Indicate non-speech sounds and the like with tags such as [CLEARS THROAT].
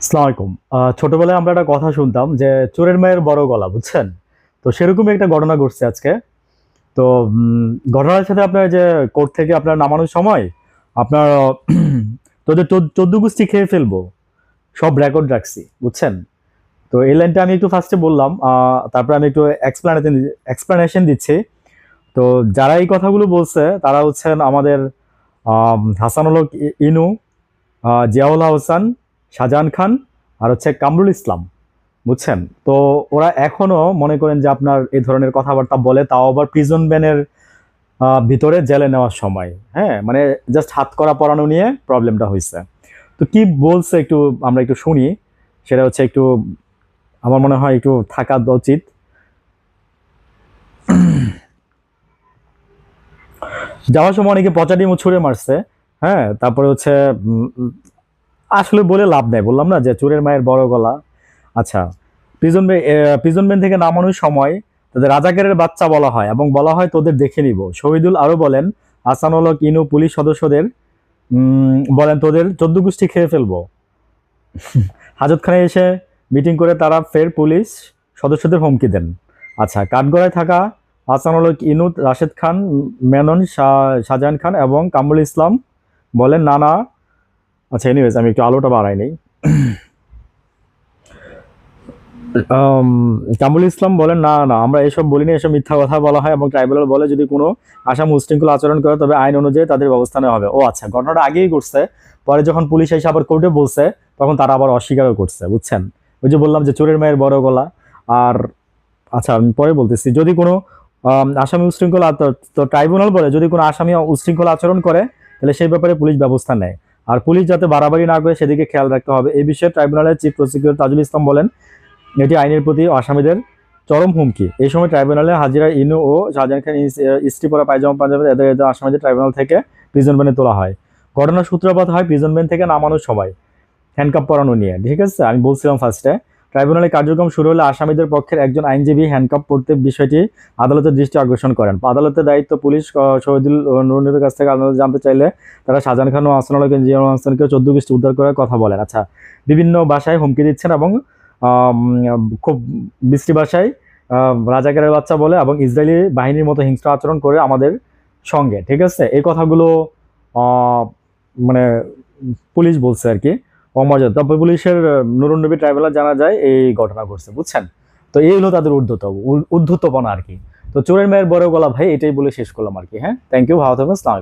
আসসালামু আলাইকুম। ছোটবেলায় আমরা একটা কথা শুনতাম যে চোরের মায়ের বড় গলা বুঝছেন? তো সেরকমই একটা ঘটনা ঘটছে আজকে। তো ঘটনার সাথে আপনার যে কোর্ট থেকে আপনার নামানোর সময় আপনার [CLEARS THROAT] তো তোদের চোদ্দ- গোষ্ঠী খেয়ে ফেলব সব রেকর্ড রাখছি বুঝছেন? তো এই লাইনটা আমি একটু ফার্স্টে বললাম তারপরে আমি একটু এক্সপ্লানেশন এক্সপ্লানেশন দিচ্ছি। তো যারা এই কথাগুলো বলছে তারা হচ্ছেন আমাদের আম, হাসানুল ইনু জিয়াউল হাসান শাহজাহান খান আর হচ্ছে কামরুল ইসলাম, বুঝছেন? তো ওরা এখনও মনে করেন যে আপনার এই ধরনের কথাবার্তা বলে, তাও আবার প্রিজন ব্যানের ভিতরে জেলে নেওয়ার সময়। হ্যাঁ মানে জাস্ট হাত করা পরানো নিয়ে প্রবলেমটা হয়েছে তো কি বলছে একটু আমরা একটু শুনি, সেটা হচ্ছে একটু, আমার মনে হয় একটু থাকা উচিত। যাওয়ার সময় অনেকে পচা ডিমও মারছে হ্যাঁ তারপরে হচ্ছে আসলে বলে লাভ নেই। বললাম না যে চোরের মায়ের বড় গলা। আচ্ছা প্রিজন প্রিজন ব্যান থেকে নামানোর সময় তাদের রাজাকারের বাচ্চা বলা হয় এবং বলা হয় তোদের দেখে নিব। শহীদুল আরও বলেন আসানুল হক ইনু পুলিশ সদস্যদের বলেন তোদের চোদ্দ গোষ্ঠী খেয়ে ফেলব। হাজতখানে এসে মিটিং করে তারা ফের পুলিশ সদস্যদের হুমকি দেন। আচ্ছা কাঠগড়ায় থাকা আসানুল হক ইনু রাশেদ খান, মেনন শাহ- শাহজাহান খান এবং কামরুল ইসলাম বলেন, না না আচ্ছা এনিওয়েজ আমি একটু আলোটা বাড়াই নেই। আম, কামরুল ইসলাম বলেন না না আমরা এসব বলিনি এসব মিথ্যা কথা বলা হয় এবং ট্রাইব্যুনাল বলে যদি কোনো আসাম উশৃঙ্খল আচরণ করে তবে আইন অনুযায়ী তাদের ব্যবস্থা নেওয়া হবে। ও আচ্ছা ঘটনাটা আগেই ঘটছে। পরে যখন পুলিশ এসে আবার কোর্টে বলছে তখন তারা আবার অস্বীকারও করছে বুঝছেন? ওই যে বললাম যে চোরের মায়ের বড় গলা। আর আচ্ছা আমি পরে বলতেছি যদি কোনো আসামি উশৃঙ্খল তো ট্রাইব্যুনাল বলে যদি কোনো আসামি উশৃঙ্খল আচরণ করে তাহলে সেই ব্যাপারে পুলিশ ব্যবস্থা নেয়। আর পুলিশ যাতে বাড়াবাড়ি না করে সেদিকে খেয়াল রাখতে হবে। এই বিষয়ে ট্রাইব্যুনালের চিফ প্রসিকিউটর তাজুল ইসলাম বলেন, এটি আইনের প্রতি আসামিদের চরম হুমকি। এই সময় ট্রাইব্যুনালে হাজিরা ইনু ও শাহজাহান খান স্ত্রী পরা পায়জামা পাঞ্জাবের এদের এদের আসামিদের ট্রাইব্যুনাল থেকে প্রিজন ভ্যানে তোলা হয়। ঘটনার সূত্রপাত হয় প্রিজন ভ্যান থেকে নামানোর সবাই। হ্যান্ডকাপ পরানো নিয়ে। ঠিক আছে? আমি বলছিলাম ফার্স্টে ট্রাইব্যুনালে কার্যক্রম শুরু হলে আসামিদের পক্ষের একজন আইনজীবী হ্যান্ডকাপ পড়তে বিষয়টি আদালতের দৃষ্টি আকর্ষণ করেন। আদালতের দায়িত্ব পুলিশ শহীদুল নুরনবীর কাছ থেকে আদালত জানতে চাইলে তারা শাহজাহান খান ও আসানুল হক জিয়াউল হাসানকে চোদ্দ গোষ্ঠী উদ্ধার করার কথা বলেন। আচ্ছা বিভিন্ন ভাষায় হুমকি দিচ্ছেন এবং খুব বিশ্রী ভাষায় রাজাকারের বাচ্চা বলে এবং ইসরায়েলি বাহিনীর মতো হিংস্র আচরণ করে আমাদের সঙ্গে। ঠিক আছে? এই কথাগুলো মানে পুলিশ বলছে আর কি। অমর্যাদা। তবে পুলিশের নুরুন্নবী ট্রাইব্যুনাল জানা যায় এই ঘটনা ঘটছে, বুঝছেন? তো এই হলো তাদের উদ্ধত উদ্ধতপনা আর কি। তো চোরের মেয়ের বড় গলা, ভাই, এটাই বলে শেষ করলাম আর কি হ্যাঁ? থ্যাংক ইউ ভালো থাকবেন।